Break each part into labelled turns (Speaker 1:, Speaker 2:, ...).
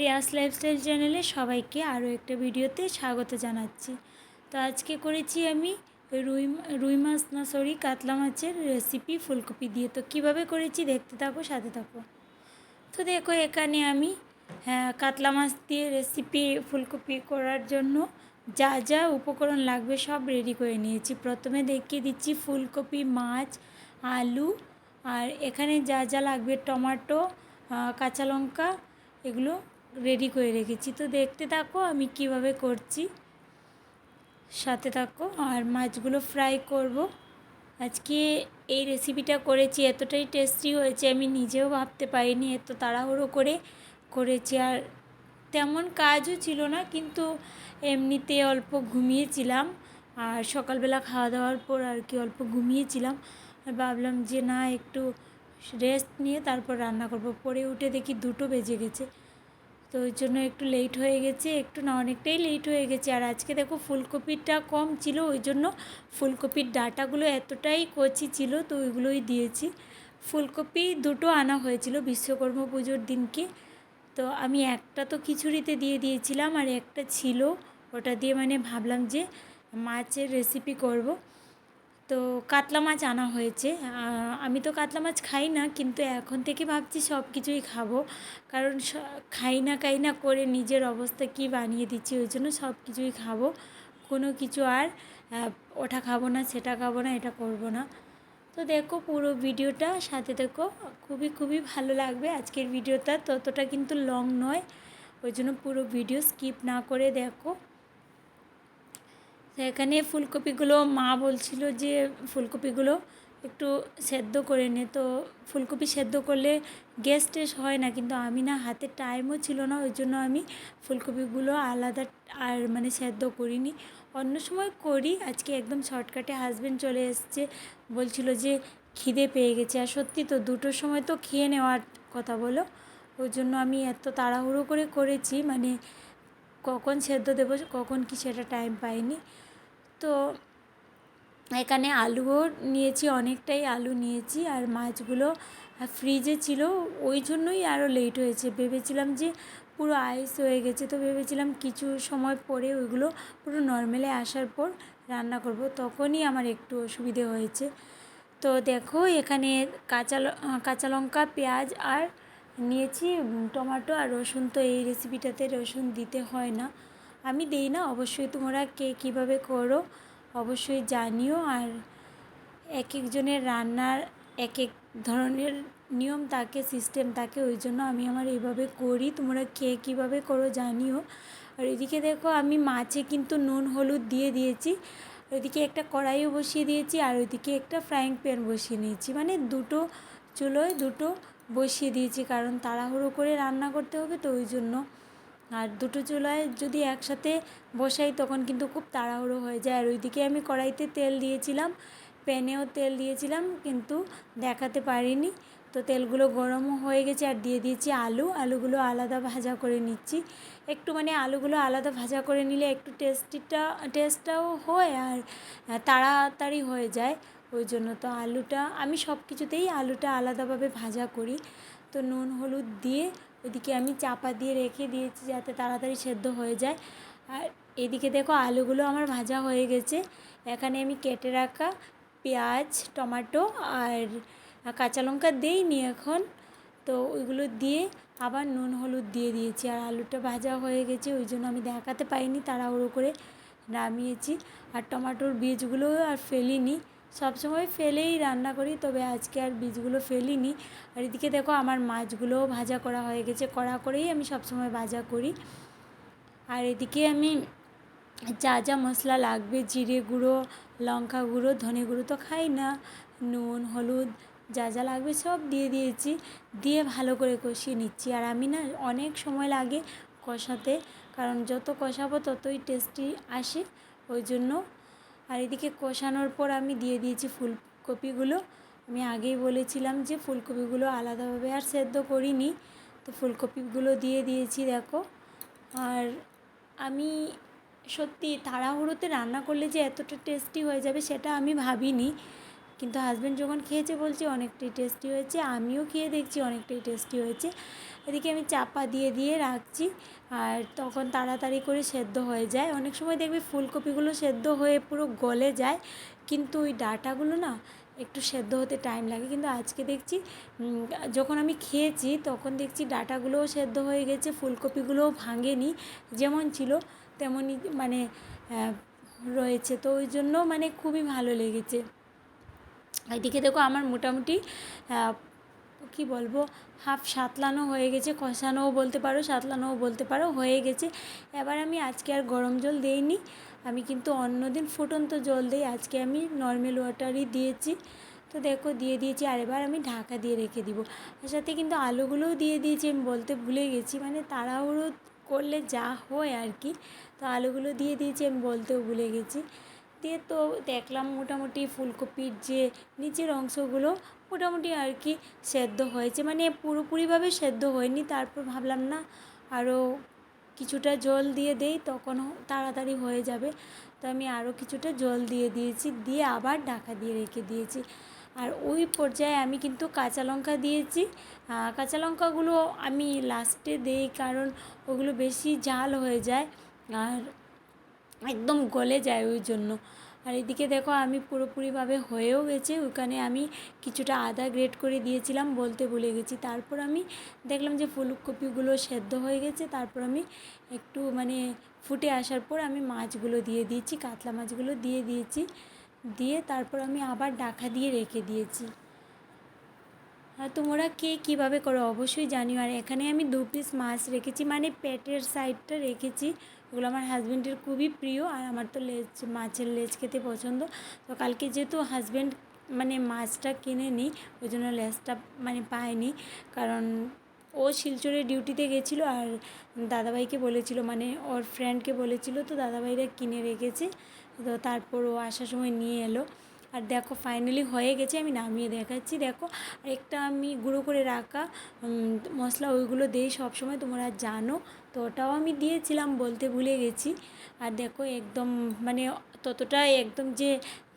Speaker 1: Riya's lifestyle চ্যানেলে সবাইকে আরও একটা ভিডিওতে স্বাগত জানাচ্ছি। তো আজকে করেছি আমি রুই রুই মাছ, না সরি, কাতলা মাছের রেসিপি ফুলকপি দিয়ে। তো কীভাবে করেছি দেখতে থাকো, সাথে থাকো। তো দেখো, এখানে আমি হ্যাঁ কাতলা মাছ দিয়ে রেসিপি ফুলকপি করার জন্য যা যা উপকরণ লাগবে সব রেডি করে নিয়েছি। প্রথমে দেখিয়ে দিচ্ছি ফুলকপি, মাছ, আলু, আর এখানে যা যা লাগবে, টমাটো কাঁচা লঙ্কা, এগুলো রেডি করে রেখেছি। তো দেখতে থাকো আমি কীভাবে করছি। সাথে থাকো আর মাছগুলো ফ্রাই করব। আজকে এই রেসিপিটা করেছি, এতটাই টেস্টি হয়েছে, আমি নিজেও ভাবতে পারিনি, এত তাড়াহুড়ো করে করেছি। আর তেমন কাজও ছিল না, কিন্তু এমনিতে অল্প ঘুমিয়েছিলাম। আর সকালবেলা খাওয়া দাওয়ার পর আর কি অল্প ঘুমিয়েছিলাম। আর ভাবলাম যে না, একটু রেস্ট নিয়ে তারপর রান্না করব। পরে উঠে দেখি দুটো বেজে গেছে। তো ওই জন্য একটু লেট হয়ে গেছে, একটু না অনেকটাই লেট হয়ে গেছে। আর আজকে দেখো ফুলকপিটা কম ছিল, ওই জন্য ফুলকপির ডাটাগুলো এতটাই কচি ছিল, তো ওইগুলোই দিয়েছি। ফুলকপি দুটো আনা হয়েছিল বিশ্বকর্মা পুজোর দিনকে, তো আমি একটা তো খিচুড়িতে দিয়ে দিয়েছিলাম আর একটা ছিল। ওটা দিয়ে মানে ভাবলাম যে মাছের রেসিপি করব। তো কাতলা মাছ আনা হয়েছে। আমি তো কাতলা মাছ খাই না, কিন্তু এখন থেকে ভাবছি সব কিছুই খাব। কারণ খাই না খাই না করে নিজের অবস্থা কি বানিয়ে দিচ্ছি, ওই জন্য সব কিছুই খাব। কোনো কিছু আর ওটা খাব না, সেটা খাব না, এটা করব না। তো দেখো পুরো ভিডিওটা, সাথে দেখো, খুবই খুবই ভালো লাগবে। আজকের ভিডিওটা ততটা কিন্তু লং নয়, ওই জন্য পুরো ভিডিও স্কিপ না করে দেখো। তো এখানে ফুলকপিগুলো মা বলছিল যে ফুলকপিগুলো একটু সেদ্ধ করে নে। তো ফুলকপি সেদ্ধ করলে গ্যাস টেস হয় না, কিন্তু আমি না হাতে টাইমও ছিল না, ওই জন্য আমি ফুলকপিগুলো আলাদা আর মানে সেদ্ধ করিনি। অন্য সময় করি, আজকে একদম শর্টকাটে হাজবেন্ড চলে এসছে, বলছিল যে খিদে পেয়ে গেছে। আর সত্যি তো দুটোর সময় তো খেয়ে নেওয়ার কথা বলো, ওই জন্য আমি এত তাড়াহুড়ো করে করেছি মানে কখন সেদ্ধ দেবো, কখন কি সেটা টাইম পাইনি। তো এখানে আলুও নিয়েছি, অনেকটাই আলু নিয়েছি, আর মাছগুলো ফ্রিজে ছিল। ওই জন্যই আরও লেট হয়েছে। ভেবেছিলাম যে পুরো আইস হয়ে গেছে, তো ভেবেছিলাম কিছু সময় পরে ওইগুলো পুরো নর্মালে আসার পর রান্না করব। তখনই আমার একটু অসুবিধে হয়েছে। তো দেখো, এখানে কাঁচা কাঁচা লঙ্কা, পেঁয়াজ আর নিয়েছি টমেটো আর রসুন। তো এই রেসিপিটাতে রসুন দিতে হয় না। আমি দিই না, অবশ্যই তোমরা কে কীভাবে করো অবশ্যই জানিও। আর এক একজনের রান্নার এক এক ধরনের নিয়ম থাকে সিস্টেম থাকে, ওই জন্য আমি আমার এইভাবে করি। তোমরা কে কীভাবে করো জানিও। আর এদিকে দেখো, আমি মাছে কিন্তু নুন, হলুদ দিয়ে দিয়েছি। ওইদিকে একটা কড়াইও বসিয়ে দিয়েছি, আর ওইদিকে একটা ফ্রাইং প্যান বসিয়ে নিয়েছি। মানে দুটো চুলোয় দুটো বসিয়ে দিয়েছি, কারণ তাড়াহুড়ো করে রান্না করতে হবে তো ওই জন্য। আর দুটো চুলায় যদি একসাথে বসাই তখন কিন্তু খুব তাড়াহুড়ো হয়ে যায়। আর ওইদিকে আমি কড়াইতে তেল দিয়েছিলাম, প্যানেও তেল দিয়েছিলাম, কিন্তু দেখাতে পারিনি। তো তেলগুলো গরমও হয়ে গেছে আর দিয়ে দিয়েছি আলু। আলুগুলো আলাদা ভাজা করে নিচ্ছি। একটু মানে আলুগুলো আলাদা ভাজা করে নিলে একটু টেস্টিটা, টেস্টটাও হয় আর তাড়াতাড়ি হয়ে যায়। ওই জন্য তো আলুটা, আমি সব কিছুতেই আলুটা আলাদাভাবে ভাজা করি। তো নুন, হলুদ দিয়ে ওইদিকে আমি চাপা দিয়ে রেখে দিয়েছি যাতে তাড়াতাড়ি সেদ্ধ হয়ে যায়। আর এদিকে দেখো আলুগুলো আমার ভাজা হয়ে গেছে। এখানে আমি কেটে রাখা পেঁয়াজ, টমাটো আর কাঁচা লঙ্কা দিইনি এখন। তো ওইগুলো দিয়ে আবার নুন, হলুদ দিয়ে দিয়েছি। আর আলুটা ভাজা হয়ে গেছে, ওই জন্য আমি দেখাতে পাইনি, তাড়াহুড়ো করে নামিয়েছি। আর টমাটোর বীজগুলো আর ফেলিনি। সবসময় ফেলেই রান্না করি, তবে আজকে আর বীজগুলো ফেলিনি। আর এদিকে দেখো আমার মাছগুলোও ভাজা করা হয়ে গেছে, কড়া করেই আমি সবসময় ভাজা করি। আর এদিকে আমি যা যা মশলা লাগবে, জিরে গুঁড়ো, লঙ্কা গুঁড়ো, ধনে গুঁড়ো তো খাই না, নুন, হলুদ যা যা লাগবে সব দিয়ে দিয়েছি, দিয়ে ভালো করে কষিয়ে নিচ্ছি। আর আমি না অনেক সময় লাগে কষাতে, কারণ যত কষাবো ততই টেস্টি আসে, ওই জন্য আর এদিকে কষানোর পর আমি দিয়ে দিয়েছি ফুলকপিগুলো। আমি আগেই বলেছিলাম যে ফুলকপিগুলো আলাদাভাবে আর সেদ্ধ করিনি। তো ফুলকপিগুলো দিয়ে দিয়েছি, দেখো। আর আমি সত্যি তাড়াহুড়োতে রান্না করলে যে এতটা টেস্টি হয়ে যাবে সেটা আমি ভাবিনি। কিন্তু হাজব্যান্ড যখন খেয়েছে বলছে, অনেকটাই টেস্টি হয়েছে। আমিও খেয়ে দেখছি অনেকটাই টেস্টি হয়েছে। এদিকে আমি চাপা দিয়ে দিয়ে রাখছি আর তখন তাড়াতাড়ি করে সেদ্ধ হয়ে যায়। অনেক সময় দেখবি ফুলকপিগুলো সেদ্ধ হয়ে পুরো গলে যায়, কিন্তু ওই ডাটাগুলো না একটু সেদ্ধ হতে টাইম লাগে। কিন্তু আজকে দেখছি যখন আমি খেয়েছি তখন দেখছি ডাটাগুলোও সেদ্ধ হয়ে গেছে, ফুলকপিগুলোও ভাঙেনি, যেমন ছিল তেমনই মানে রয়েছে। তো ওই জন্য মানে খুবই ভালো লেগেছে। এদিকে দেখো আমার মোটামুটি কি বলব? হাফ সাতলানো হয়ে গেছে, কষানোও বলতে পারো, সাতলানোও বলতে পারো, হয়ে গেছে। এবার আমি আজকে আর গরম জল দেইনি, আমি কিন্তু অন্যদিন ফুটন্ত জল দিই, আজকে আমি নর্মাল ওয়াটারই দিয়েছি। তো দেখো, দিয়ে দিয়েছি, আর এবার আমি ঢাকা দিয়ে রেখে দিব। আর সাথে কিন্তু আলুগুলোও দিয়ে দিয়েছি, আমি বলতে ভুলে গেছি মানে তাড়াহুড়ো করলে যা হয় আর কি। তো আলুগুলো দিয়ে দিয়েছি, আমি বলতেও ভুলে গেছি। দিয়ে তো দেখলাম মোটামুটি ফুলকপির যে নিচের অংশগুলো মোটামুটি আর কি সেদ্ধ হয়েছে। মানে পুরোপুরিভাবে সেদ্ধ হয়নি। তারপর ভাবলাম, না আরও কিছুটা জল দিয়ে দেই তখন তাড়াতাড়ি হয়ে যাবে। তো আমি আরও কিছুটা জল দিয়ে দিয়েছি, দিয়ে আবার ঢাকা দিয়ে রেখে দিয়েছি। আর ওই পর্যায়ে আমি কিন্তু কাঁচা লঙ্কা দিয়েছি। কাঁচা লঙ্কাগুলো আমি লাস্টে দিই কারণ ওগুলো বেশি ঝাল হয়ে যায়। আর একদম গলে যায় ওই জন্য। আর এদিকে দেখো আমি পুরোপুরিভাবে হয়েও গেছে, ওখানে আমি কিছুটা আদা গ্রেট করে দিয়েছিলাম বলতে ভুলে গেছি। তারপর আমি দেখলাম যে ফুলকপিগুলো সেদ্ধ হয়ে গেছে, তারপর আমি একটু মানে ফুটে আসার পর আমি মাছগুলো দিয়ে দিয়েছি, কাতলা মাছগুলো দিয়ে দিয়েছি। দিয়ে তারপর আমি আবার ডাকা দিয়ে রেখে দিয়েছি। আর তোমরা কে কীভাবে করো অবশ্যই জানিও। আর এখানে আমি দু পিস মাছ রেখেছি মানে পেটের সাইডটা রেখেছি। ওগুলো আমার হাজব্যান্ডের খুবই প্রিয় আর আমার তো লেজ, মাছের লেজ খেতে পছন্দ। তো কালকে যেহেতু হাজব্যান্ড মানে মাছটা কিনে নি ওই জন্য লেজটা মানে পায়নি। কারণ ও শিলচরে ডিউটিতে গেছিল আর দাদাভাইকে বলেছিল মানে ওর ফ্রেন্ডকে বলেছিল, তো দাদাভাইরা কিনে রেখেছে। তো তারপর ও আসার সময় নিয়ে এলো। আর দেখো ফাইনালি হয়ে গেছে, আমি নামিয়ে দেখাচ্ছি। দেখো আর একটা আমি গুঁড়ো করে রাখা মশলা ওইগুলো দিই সবসময়, তোমরা জানো। তো ওটাও আমি দিয়েছিলাম বলতে ভুলে গেছি। আর দেখো, একদম মানে ততটা একদম যে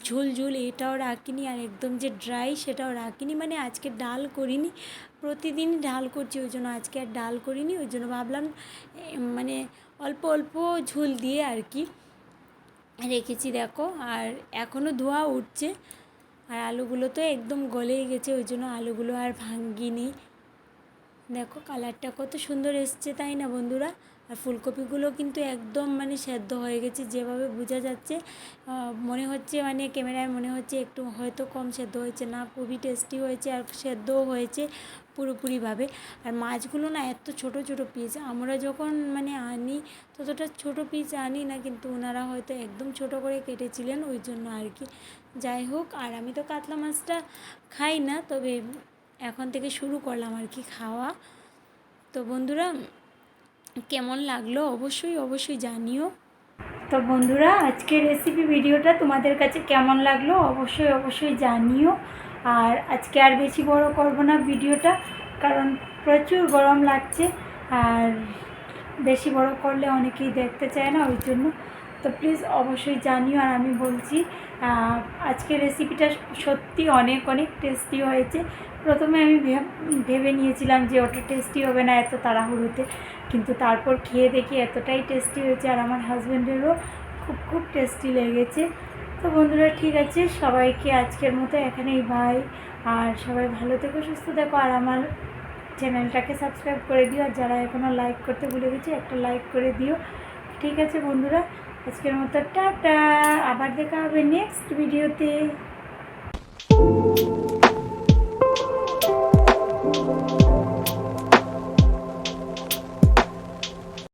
Speaker 1: ঝুল ঝুল এটাও রাখিনি, আর একদম যে ড্রাই সেটাও রাখিনি। মানে আজকে ডাল করিনি, প্রতিদিন ডাল করছি ওই জন্য আজকে আর ডাল করিনি, ওই জন্য ভাবলাম মানে অল্প অল্প ঝুল দিয়ে আর কি। রেখেছি, দেখো। আর এখনও ধোয়া উঠছে। আর আলুগুলো তো একদম গলেই গেছে, ওই জন্য আলুগুলো আর ভাঙ্গিনি। দেখো, কালারটা কত সুন্দর এসছে, তাই না বন্ধুরা? আর ফুলকপিগুলো কিন্তু একদম মানে সেদ্ধ হয়ে গেছে, যেভাবে বোঝা যাচ্ছে মনে হচ্ছে মানে ক্যামেরায় মনে হচ্ছে একটু হয়তো কম সেদ্ধ হয়েছে না, খুবই টেস্টি হয়েছে আর সেদ্ধও হয়েছে পুরোপুরিভাবে। আর মাছগুলো না এত ছোট ছোট পিস আমরা যখন মানে আনি ততটা ছোট পিস আনি না, কিন্তু ওনারা হয়তো একদম ছোট করে কেটেছিলেন ওই জন্য আর কি। যাই হোক, আর আমি তো কাতলা মাছটা খাই না, তবে এখন থেকে শুরু করলাম আর কি খাওয়া। তো বন্ধুরা কেমন লাগল অবশ্যই অবশ্যই জানিও। তো বন্ধুরা, আজকের রেসিপি ভিডিওটা তোমাদের কাছে কেমন লাগল অবশ্যই অবশ্যই জানিও। আর আজকে আর বেশি বড় করব না ভিডিওটা, কারণ প্রচুর গরম লাগছে। আর বেশি বড় করলে অনেকেই দেখতে চায় না, ওই জন্য। তো প্লিজ অবশ্যই জানিও, আর আমি বলছি আহ, আজকের রেসিপিটা সত্যি অনেক অনেক টেস্টি হয়েছে। প্রথমে আমি ভেব- নিয়েছিলাম যে ওটা টেস্টি হবে না এত তাড়াহুড়োতে। কিন্তু তারপর খেয়ে দেখি এতটাই টেস্টি হয়েছে আর আমার হাজব্যান্ডেরও খুব খুব টেস্টি লেগেছে। তো বন্ধুরা ঠিক আছে সবাইকে আজকের মতো এখানেই বাই আর সবাই ভালো থেকো সুস্থ থেকো। আর আমার চ্যানেলটাকে সাবস্ক্রাইব করে দিও। আর যারা এখনও লাইক করতে ভুলে গেছে একটা লাইক করে দিও। ঠিক আছে বন্ধুরা আজকের মতো টাটা আবার দেখা হবে নেক্সট ভিডিওতে